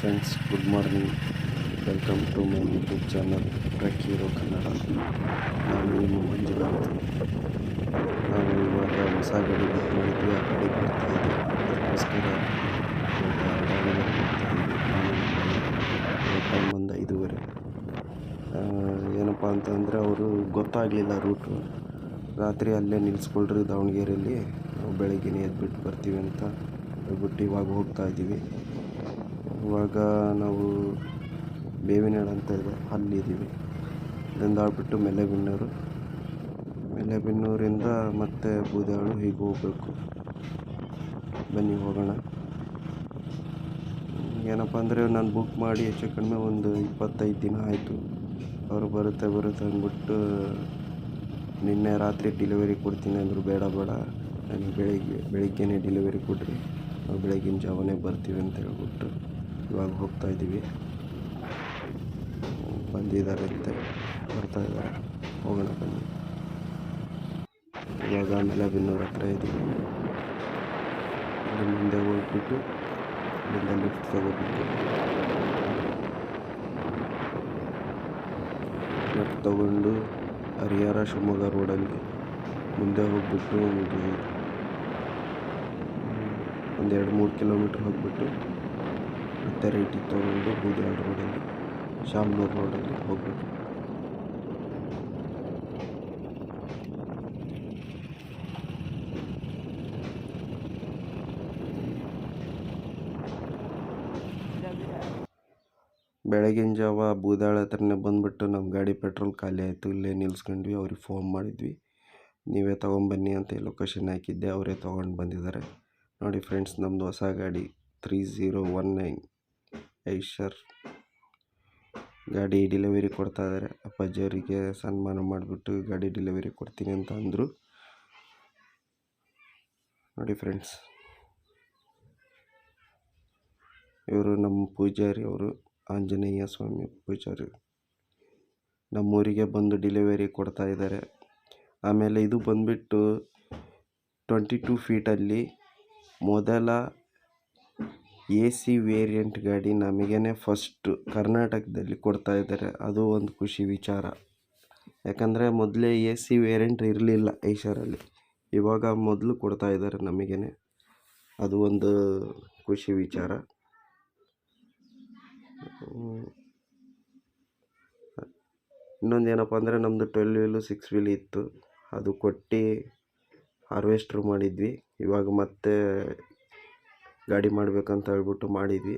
Friends good morning welcome to my YouTube channel trek hero Kannada ನಾನು ನಿಮ್ಮ ಮಂಜುನಾಥ್ ನಾನು ಇವಾಗ ಹೊಸ ಗಾಡಿ ಬುಕ್ ಮಾಡಿದ್ವಿ ಆ ಬರ್ತಾ ಇದೆ ಅದಕ್ಕೋಸ್ಕರ ಟೈಮ್ ಒಂದು ಐದೂವರೆ. ಏನಪ್ಪ ಅಂತಂದರೆ ಅವರು ಗೊತ್ತಾಗಲಿಲ್ಲ ರೂಟು. ರಾತ್ರಿ ಅಲ್ಲೇ ನಿಲ್ಲಿಸ್ಕೊಳ್ರಿ ದಾವಣಗೆರೆಯಲ್ಲಿ. ನಾವು ಬೆಳಗ್ಗೆನೇ ಎದ್ಬಿಟ್ಟು ಬರ್ತೀವಿ ಅಂತ ಹೇಳ್ಬಿಟ್ಟು ಇವಾಗ ಹೋಗ್ತಾ ಇದ್ದೀವಿ. ಇವಾಗ ನಾವು ಬೇವಿನಾಡು ಅಂತ ಇದೆ ಅಲ್ಲಿದ್ದೀವಿ ಇಲ್ಲಿಂದ ಮೆಲೆಬಿನ್ನೂರು ಮೆಲೆಬಿನ್ನೂರಿಂದ ಮತ್ತೆ ಬೂದಾಳು ಹೀಗೆ ಹೋಗಬೇಕು. ಬನ್ನಿ ಹೋಗೋಣ. ಏನಪ್ಪ ಅಂದರೆ ನಾನು ಬುಕ್ ಮಾಡಿ ಹೆಚ್ಚು ಕಡಿಮೆ ಒಂದು ಇಪ್ಪತ್ತೈದು ದಿನ ಆಯಿತು. ಅವರು ಬರುತ್ತೆ ಬರುತ್ತೆ ಅಂದ್ಬಿಟ್ಟು ನಿನ್ನೆ ರಾತ್ರಿ ಡೆಲಿವರಿ ಕೊಡ್ತೀನಿ ಅಂದರು, ಬೇಡ ಬೇಡ. ನನಗೆ ಬೆಳಿಗ್ಗೆ, ಬೆಳಿಗ್ಗೆನೇ ಡೆಲಿವರಿ ಕೊಡ್ರಿ. ನಾವು ಬೆಳಗಿನ ಜಾವನೇ ಬರ್ತೀವಿ ಅಂತ ಹೇಳ್ಬಿಟ್ಟು. ಇವಾಗ ಹೋಗ್ತಾ ಇದ್ದೀವಿ. ಬಂದಿದ್ದಾರೆ ಅಂತೆ. ಬರ್ತಾ ಇದ್ದಾರೆ. ಹೋಗೋಣ ಬನ್ನಿ. ಇವಾಗ ಮೆಲೆಬಿನ್ನೂರ ಹತ್ರ ಇದ್ದೀವಿ. ಅಲ್ಲಿ ಮುಂದೆ ಹೋಗ್ಬಿಟ್ಟು ಇಲ್ಲಿಂದ ಲಿಫ್ಟ್ ತಗೋಬಿಟ್ಟು. ಲಿಫ್ಟ್ ತಗೊಂಡು ಹರಿಹರ ಶಿವಮೊಗ್ಗ ರೋಡಲ್ಲಿ ಮುಂದೆ ಹೋಗ್ಬಿಟ್ಟು ಒಂದು ಒಂದು ಎರಡು ಮೂರು ಕಿಲೋಮೀಟ್ರ್ ಹೋಗ್ಬಿಟ್ಟು ಮತ್ತೆ ರೈಟಿಗೆ ತೊಗೊಂಡು ಬೂದಾಳ್ ರೋಡಲ್ಲಿ ಶಾಮ್ನೂರು ರೋಡಲ್ಲಿ ಹೋಗ್ಬೇಕು ಬೆಳಗಿನ ಜಾವ ಬೂದಾಳ ಹತ್ರನೇ ಬಂದುಬಿಟ್ಟು ನಮ್ಮ ಗಾಡಿ ಪೆಟ್ರೋಲ್ ಖಾಲಿ ಆಯಿತು, ಇಲ್ಲೇ ನಿಲ್ಸ್ಕೊಂಡ್ವಿ, ಅವ್ರಿಗೆ ಫೋನ್ ಮಾಡಿದ್ವಿ. ನೀವೇ ತೊಗೊಂಬನ್ನಿ ಅಂತ ಲೊಕೇಶನ್ ಹಾಕಿದ್ದೆ, ಅವರೇ ತೊಗೊಂಡು ಬಂದಿದ್ದಾರೆ. ನೋಡಿ ಫ್ರೆಂಡ್ಸ್ ನಮ್ಮದು ಹೊಸ ಗಾಡಿ. Three zero one nine Eicher ಗಾಡಿ ಡೆಲಿವರಿ ಕೊಡ್ತಾ ಇದ್ದಾರೆ. ಅಪ್ಪಾಜಿಯವರಿಗೆ ಸನ್ಮಾನ ಮಾಡಿಬಿಟ್ಟು ಗಾಡಿ ಡೆಲಿವರಿ ಕೊಡ್ತೀನಿ ಅಂತ ಅಂದರು. ನೋಡಿ ಫ್ರೆಂಡ್ಸ್, ಇವರು ನಮ್ಮ ಪೂಜಾರಿ ಅವರು, ಆಂಜನೇಯ ಸ್ವಾಮಿ ಪೂಜಾರಿ. ನಮ್ಮೂರಿಗೆ ಬಂದು ಡೆಲಿವರಿ ಕೊಡ್ತಾ ಇದ್ದಾರೆ. ಆಮೇಲೆ ಇದು ಬಂದುಬಿಟ್ಟು ಟ್ವೆಂಟಿ ಟೂ ಫೀಟಲ್ಲಿ ಮೊದಲ ಎ ಸಿ ವೇರಿಯಂಟ್ ಗಾಡಿ ನಮಗೇನೆ ಫಸ್ಟು ಕರ್ನಾಟಕದಲ್ಲಿ ಕೊಡ್ತಾ ಇದ್ದಾರೆ. ಅದು ಒಂದು ಖುಷಿ ವಿಚಾರ. ಯಾಕಂದರೆ ಮೊದಲೇ ಎ ಸಿ ವೇರಿಯಂಟ್ ಇರಲಿಲ್ಲ ಐಷರಲ್ಲಿ. ಇವಾಗ ಮೊದಲು ಕೊಡ್ತಾ ಇದ್ದಾರೆ ನಮಗೇನೆ. ಅದು ಒಂದು ಖುಷಿ ವಿಚಾರ. ಇನ್ನೊಂದು ಏನಪ್ಪ ಅಂದರೆ ನಮ್ಮದು ಟ್ವೆಲ್ ವೀಲು ಸಿಕ್ಸ್ ವೀಲ್ ಇತ್ತು. ಅದು ಕೊಟ್ಟು ಹಾರ್ವೆಸ್ಟ್ರ್ ಮಾಡಿದ್ವಿ. ಇವಾಗ ಮತ್ತೆ ಗಾಡಿ ಮಾಡಬೇಕಂತ ಹೇಳ್ಬಿಟ್ಟು ಮಾಡಿದ್ವಿ.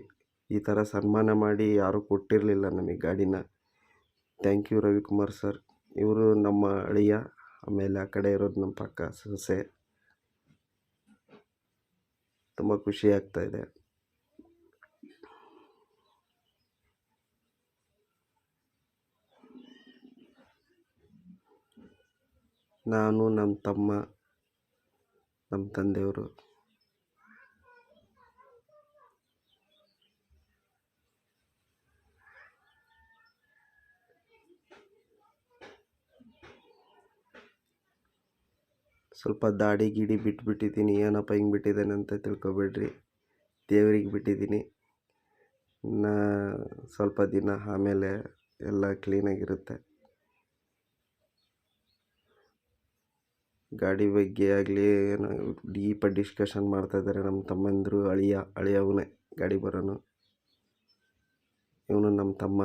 ಈ ಥರ ಸನ್ಮಾನ ಮಾಡಿ ಯಾರೂ ಕೊಟ್ಟಿರಲಿಲ್ಲ ನಮಗೆ ಗಾಡಿನ. ಥ್ಯಾಂಕ್ ಯು ರವಿಕುಮಾರ್ ಸರ್ ಇವರು ನಮ್ಮ ಅಳಿಯ, ಆಮೇಲೆ ಆ ಕಡೆ ಇರೋದು ನಮ್ಮ ಪಕ್ಕ ಸೊಸೆ. ತುಂಬ ಖುಷಿ ಆಗ್ತಾ ಇದೆ. ನಾನು, ನಮ್ಮ ತಮ್ಮ, ನಮ್ಮ ತಂದೆಯವರು. ಸ್ವಲ್ಪ ದಾಡಿ ಗೀಡಿ ಬಿಟ್ಬಿಟ್ಟಿದ್ದೀನಿ. ಏನಪ್ಪ ಹಿಂಗೆ ಬಿಟ್ಟಿದ್ದೇನೆ ಅಂತ ತಿಳ್ಕೊಬೇಡ್ರಿ. ದೇವರಿಗೆ ಬಿಟ್ಟಿದ್ದೀನಿ. ನಾ ಸ್ವಲ್ಪ ದಿನ ಆಮೇಲೆ ಎಲ್ಲ ಕ್ಲೀನಾಗಿರುತ್ತೆ ಗಾಡಿ ಬಗ್ಗೆ ಆಗಲಿ ಏನೋ ಡೀಪ ಡಿಸ್ಕಷನ್ ಮಾಡ್ತಾಯಿದ್ದಾರೆ ನಮ್ಮ ತಮ್ಮಂದರು. ಅಳಿಯ, ಅಳಿಯವನೇ ಗಾಡಿ ಬರೋನು. ಇವನು ನಮ್ಮ ತಮ್ಮ.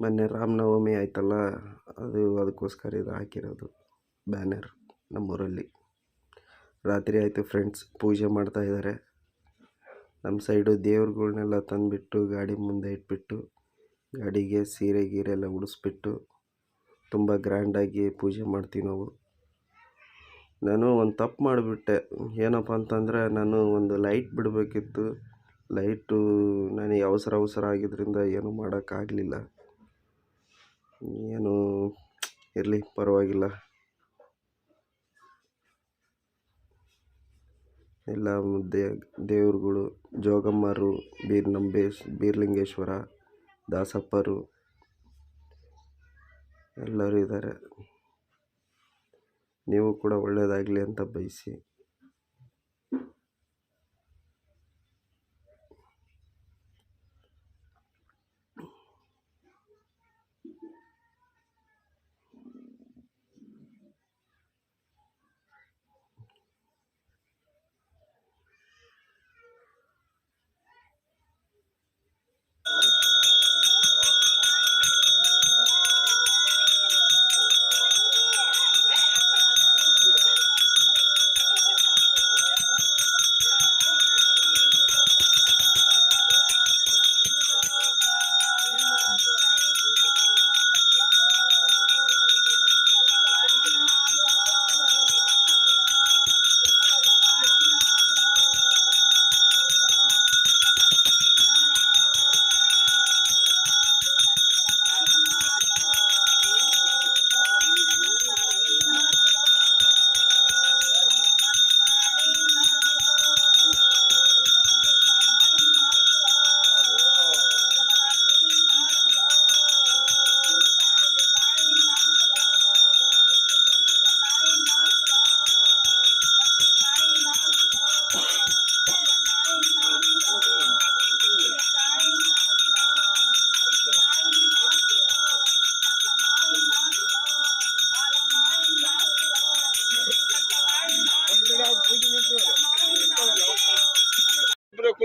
ಮೊನ್ನೆ ರಾಮನವಮಿ ಆಯ್ತಲ್ಲ, ಅದು ಅದಕ್ಕೋಸ್ಕರ ಇದು ಹಾಕಿರೋದು, ಬ್ಯಾನರ್ ನಮ್ಮೂರಲ್ಲಿ. ರಾತ್ರಿ ಆಯಿತು ಫ್ರೆಂಡ್ಸ್, ಪೂಜೆ ಮಾಡ್ತಾ ಇದ್ದಾರೆ. ನಮ್ಮ ಸೈಡು ದೇವ್ರುಗಳ್ನೆಲ್ಲ ತಂದುಬಿಟ್ಟು, ಗಾಡಿ ಮುಂದೆ ಇಟ್ಬಿಟ್ಟು, ಗಾಡಿಗೆ ಸೀರೆ ಗೀರೆ ಎಲ್ಲ ಉಡಿಸ್ಬಿಟ್ಟು, ತುಂಬ ಗ್ರ್ಯಾಂಡಾಗಿ ಪೂಜೆ ಮಾಡ್ತೀವಿ ನಾವು. ನಾನು ಒಂದು ತಪ್ಪು ಮಾಡಿಬಿಟ್ಟೆ. ಏನಪ್ಪ ಅಂತಂದರೆ, ನಾನು ಒಂದು ಲೈಟ್ ಬಿಡಬೇಕಿತ್ತು. ಲೈಟು ನನಗೆ ಅವಸರ ಅವಸರ ಆಗಿದ್ದರಿಂದ ಏನೂ ಮಾಡೋಕ್ಕಾಗಲಿಲ್ಲ. ಏನು, ಇರಲಿ, ಪರವಾಗಿಲ್ಲ. ಎಲ್ಲ ದೇ, ದೇವರುಗಳು, ಜೋಗಮ್ಮರು, ಬೀರ್ ನಂಬೇಶ್, ಬೀರ್ಲಿಂಗೇಶ್ವರ, ದಾಸಪ್ಪರು, ಎಲ್ಲರೂ ಇದ್ದಾರೆ. ನೀವು ಕೂಡ ಒಳ್ಳೆಯದಾಗಲಿ ಅಂತ ಬಯಸಿ.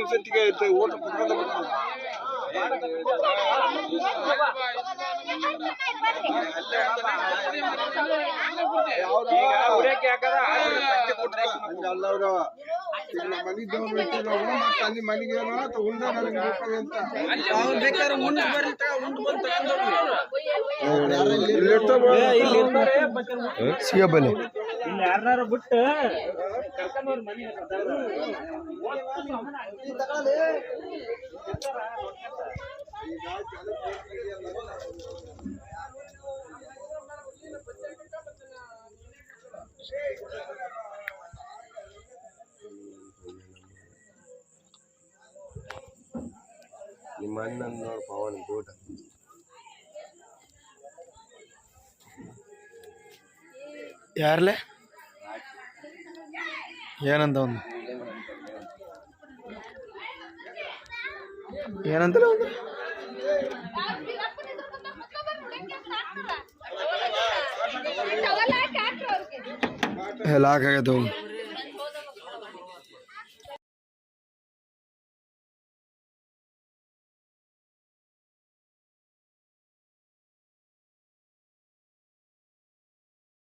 ಇಷ್ಟೊತ್ತಿಗೆ ಇರ್ತಾರೆ, ಊಟ ಕುತ್ಕೊಂಡು ಬರ್ತಾರೆ. ಹಂಗಲ್ಲ ಅವ್ರು. ಈಗ ನಮ್ಮ ಮನೆಗ್ ದೇವ್ರು ಇಟ್ಟಿಲ್ಲ ಅವ್ರು, ಮತ್ತೆ ಅಲ್ಲಿ ಮನೆಗೆ ಏನೋ ಅಥವಾ ಉಂಡ ನನಗೆ ಬೇಕಾದ್ರೆ ಅಂತ. ಇಲ್ಲಿ ಇರ್ತಾವೆ. ಸಿಗಬಲ್ಲೆ ಇಲ್ಲಿ ಯಾರನ್ನಾರು ಬಿಟ್ಟು ನಿಮ್ಮ ಅಣ್ಣನ ನೋಡಿ ಪವನ್ ಗೂಟ ಯಾರ್ಲೆ? ಏನಂತ ಒಂದು ಏನಂತಲ್ಲ ಒಂದು ಆಗೈತೆ ಹೋಗು